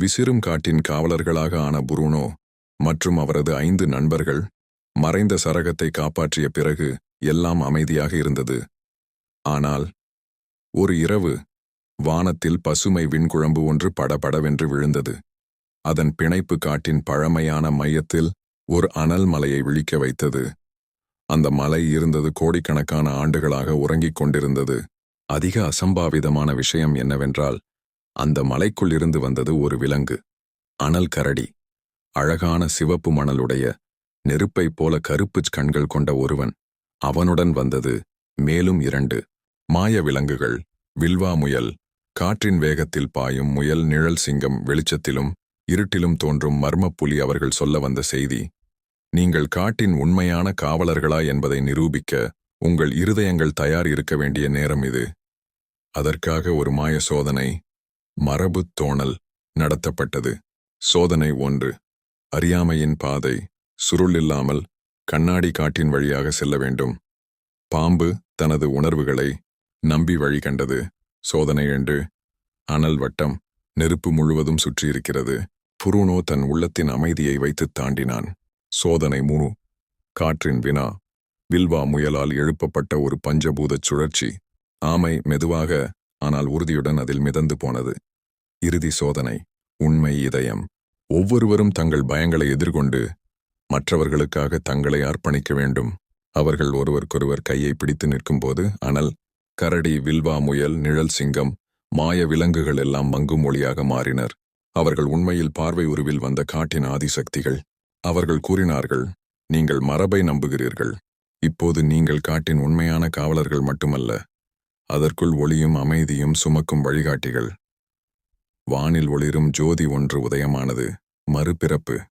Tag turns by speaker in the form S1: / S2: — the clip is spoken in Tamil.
S1: விசிறும் காட்டின் காவலர்களாக ஆன புருனோ மற்றும் அவரது ஐந்து நண்பர்கள் மறைந்த சரகத்தை காப்பாற்றிய பிறகு எல்லாம் அமைதியாக இருந்தது. ஆனால் ஒரு இரவு வானத்தில் பசுமை விண்குழம்பு ஒன்று படபடவென்று விழுந்தது. அதன் பிணைப்பு காட்டின் பழமையான மையத்தில் ஒரு அனல் மலையை விழிக்க வைத்தது. அந்த மலை இருந்தது கோடிக்கணக்கான ஆண்டுகளாக உறங்கிக் கொண்டிருந்தது. அதிக அசம்பாவிதமான விஷயம் என்னவென்றால் அந்த மலைக்குள் இருந்து வந்தது ஒரு விலங்கு. அனல் கரடி. அழகான சிவப்பு மணலுடைய நெருப்பைப் போல கருப்புச் கண்கள் கொண்ட ஒருவன். அவனுடன் வந்தது மேலும் இரண்டு. மாய விலங்குகள். வில்வா முயல். காற்றின் வேகத்தில் பாயும் முயல் நிழல் சிங்கம் வெளிச்சத்திலும் இருட்டிலும் தோன்றும் மர்மப்புலி அவர்கள் சொல்ல வந்த செய்தி. நீங்கள் காட்டின் உண்மையான காவலர்களா என்பதை நிரூபிக்க உங்கள் இருதயங்கள் தயார் இருக்க வேண்டிய நேரம் இது. அதற்காக ஒரு மாய சோதனை. மரபுத் தோணல் நடத்தப்பட்டது. சோதனை ஒன்று. அறியாமையின் பாதை. சுருள் இல்லாமல் கண்ணாடி காட்டின் வழியாக செல்ல வேண்டும். பாம்பு தனது உணர்வுகளை நம்பி வழி கண்டது. சோதனை என்று அனல் வட்டம் நெருப்பு முழுவதும் சுற்றியிருக்கிறது. புருனோ தன் உள்ளத்தின் அமைதியை வைத்துத் தாண்டினான். சோதனை மூணு. காற்றின் வினா. வில்வா முயலால் எழுப்பப்பட்ட ஒரு பஞ்சபூதச் சுழற்சி. ஆமை மெதுவாக ஆனால் உறுதியுடன் அதில் மிதந்து போனது. இறுதி சோதனை உண்மை இதயம். ஒவ்வொருவரும் தங்கள் பயங்களை எதிர்கொண்டு மற்றவர்களுக்காக தங்களை அர்ப்பணிக்க வேண்டும். அவர்கள் ஒருவருக்கொருவர் கையை பிடித்து நிற்கும்போது அனல் கரடி வில்வா முயல் நிழல் சிங்கம் மாய விலங்குகள் எல்லாம் மங்கும் மொழியாக மாறினர். அவர்கள் உண்மையில் பார்வை உருவில் வந்த காட்டின் ஆதிசக்திகள். அவர்கள் கூறினார்கள் நீங்கள் மரபை நம்புகிறீர்கள். இப்போது நீங்கள் காட்டின் உண்மையான காவலர்கள் மட்டுமல்ல. அதற்குள் ஒளியும் அமைதியும் சுமக்கும் வழிகாட்டிகள். வானில் ஒளிரும் ஜோதி ஒன்று உதயமானது. மறுபிறப்பு.